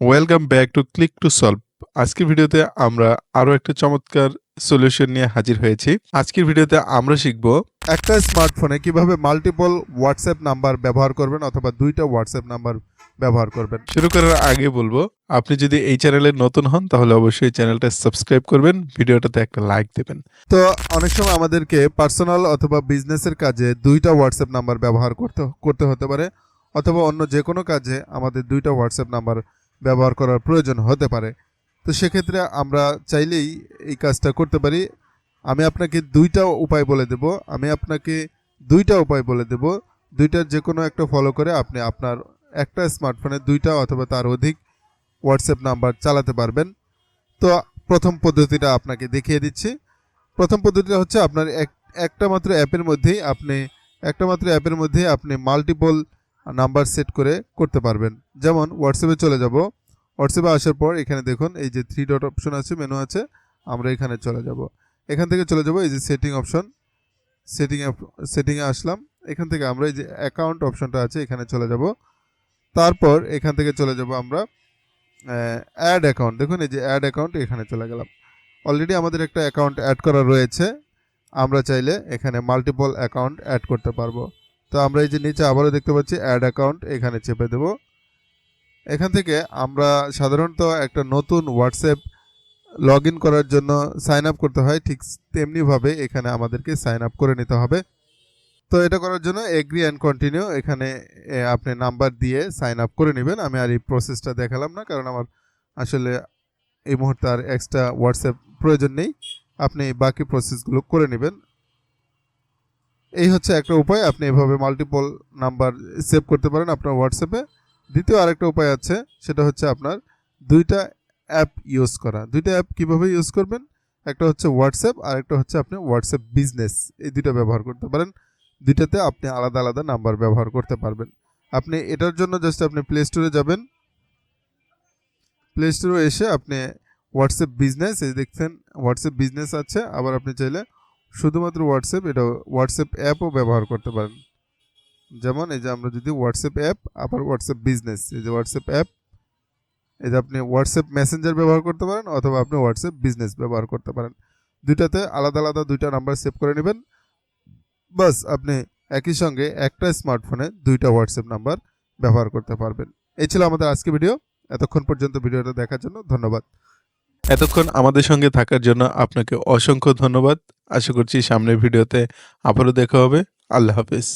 Welcome back to click to solve আজকের ভিডিওতে আমরা আরও একটা চমৎকার সলিউশন নিয়ে হাজির হয়েছি। আজকের ভিডিওতে আমরা শিখব একটা স্মার্টফোনে কীভাবে মাল্টিপল হোয়াটসঅ্যাপ নাম্বার ব্যবহার করবেন অথবা দুইটা হোয়াটসঅ্যাপ নাম্বার ব্যবহার করবেন। শুরু করার আগে বলব, আপনি যদি এই চ্যানেলে নতুন হন, তাহলে অবশ্যই চ্যানেলটা সাবস্ক্রাইব করবেন, ভিডিওটাতে একটা লাইক দেবেন। তো অনেক সময় আমাদেরকে পার্সোনাল অথবা বিজনেসের কাজে দুইটা হোয়াটসঅ্যাপ নাম্বার ব্যবহার করতে করতে হতে পারে, অথবা অন্য যে কোনো কাজে আমাদের দুইটা হোয়াটসঅ্যাপ নাম্বার ব্যবহার করার প্রয়োজন হতে পারে। তো সেক্ষেত্রে আমরা চাইলেই এই কাজটা করতে পারি। আমি আপনাকে দুইটা উপায় বলে দেব। আমি আপনাকে দুইটা উপায় বলে দেব। দুইটার যে কোনো একটা ফলো করে আপনি আপনার একটা স্মার্টফোনে দুইটা অথবা তার অধিক হোয়াটসঅ্যাপ নাম্বার চালাতে পারবেন। তো প্রথম পদ্ধতিটা আপনাকে দেখিয়ে দিচ্ছি। প্রথম পদ্ধতিটা হচ্ছে আপনার এক, একটা মাত্র অ্যাপের মধ্যেই আপনি, একটা মাত্র অ্যাপের মধ্যেই আপনি মাল্টিপল নাম্বার সেট করে করতে পারবেন। যেমন হোয়াটসঅ্যাপে চলে যাব। হোয়াটসঅ্যাপে আসার পর এখানে দেখুন, এই যে থ্রি ডট অপশন আছে মেনু আছে, আমরা এখানে চলে যাব। এখান থেকে চলে যাব, এই যে সেটিং অপশন সেটিং সেটিংয়ে আসলাম। এখান থেকে আমরা এই যে অ্যাকাউন্ট অপশনটা আছে, এখানে চলে যাব। তারপর এখান থেকে চলে যাব আমরা অ্যাড অ্যাকাউন্ট দেখুন, এই যে অ্যাড অ্যাকাউন্ট এখানে চলে গেলাম। অলরেডি আমাদের একটা অ্যাকাউন্ট অ্যাড করা রয়েছে। আমরা চাইলে এখানে মাল্টিপল অ্যাকাউন্ট অ্যাড করতে পারব। তো আমরা এই যে নিচে আবারও দেখতে পাচ্ছি অ্যাড অ্যাকাউন্ট এখানে চেপে দেব। এখান থেকে আমরা সাধারণত একটা নতুন হোয়াটসঅ্যাপ লগ করার জন্য সাইন আপ করতে হয়, ঠিক তেমনিভাবে এখানে আমাদেরকে সাইন আপ করে নিতে হবে। তো এটা করার জন্য এগ্রি অ্যান্ড কন্টিনিউ এখানে আপনি নাম্বার দিয়ে সাইন আপ করে নেবেন। আমি আর এই প্রসেসটা দেখালাম না, কারণ আমার আসলে এই মুহূর্তে আর এক্সট্রা হোয়াটসঅ্যাপ প্রয়োজন নেই। আপনি বাকি প্রসেসগুলো করে নেবেন। এই হচ্ছে একটা উপায়। আপনি এভাবে মাল্টিপল নাম্বার সেভ করতে পারেন আপনার হোয়াটসঅ্যাপে দ্বিতীয় আরেকটা উপায় আছে, সেটা হচ্ছে আপনার দুইটা অ্যাপ ইউজ করা। দুইটা অ্যাপ কীভাবে ইউজ করবেন? একটা হচ্ছে হোয়াটসঅ্যাপ আর একটা হচ্ছে আপনি হোয়াটসঅ্যাপ বিজনেস এই দুইটা ব্যবহার করতে পারেন। দুইটাতে আপনি আলাদা আলাদা নাম্বার ব্যবহার করতে পারবেন। আপনি এটার জন্য জাস্ট আপনি প্লে স্টোরে যাবেন। প্লে স্টোরে এসে আপনি হোয়াটসঅ্যাপ বিজনেস এই দেখছেন হোয়াটসঅ্যাপ বিজনেস আছে। আবার আপনি চাইলে শুধুমাত্র হোয়াটসঅ্যাপ এটা হোয়াটসঅ্যাপ অ্যাপও ব্যবহার করতে পারেন। যেমন এই যে আমরা যদি হোয়াটসঅ্যাপ অ্যাপ আবার হোয়াটসঅ্যাপ বিজনেস এই যে হোয়াটসঅ্যাপ অ্যাপ এই যে আপনি হোয়াটসঅ্যাপ মেসেঞ্জার ব্যবহার করতে পারেন অথবা আপনি হোয়াটসঅ্যাপ বিজনেস ব্যবহার করতে পারেন। দুইটাতে আলাদা আলাদা দুইটা নাম্বার সেভ করে নেবেন। বাস, আপনি একই সঙ্গে একটা স্মার্টফোনে দুইটা হোয়াটসঅ্যাপ নাম্বার ব্যবহার করতে পারবেন। এই ছিল আমাদের আজকে ভিডিও এতক্ষণ পর্যন্ত ভিডিওটা দেখার জন্য ধন্যবাদ। এতক্ষণ আমাদের সঙ্গে থাকার জন্য আপনাকে অসংখ্য ধন্যবাদ। আশা করছি সামনের ভিডিওতে আবারও দেখা হবে। আল্লাহ হাফিজ।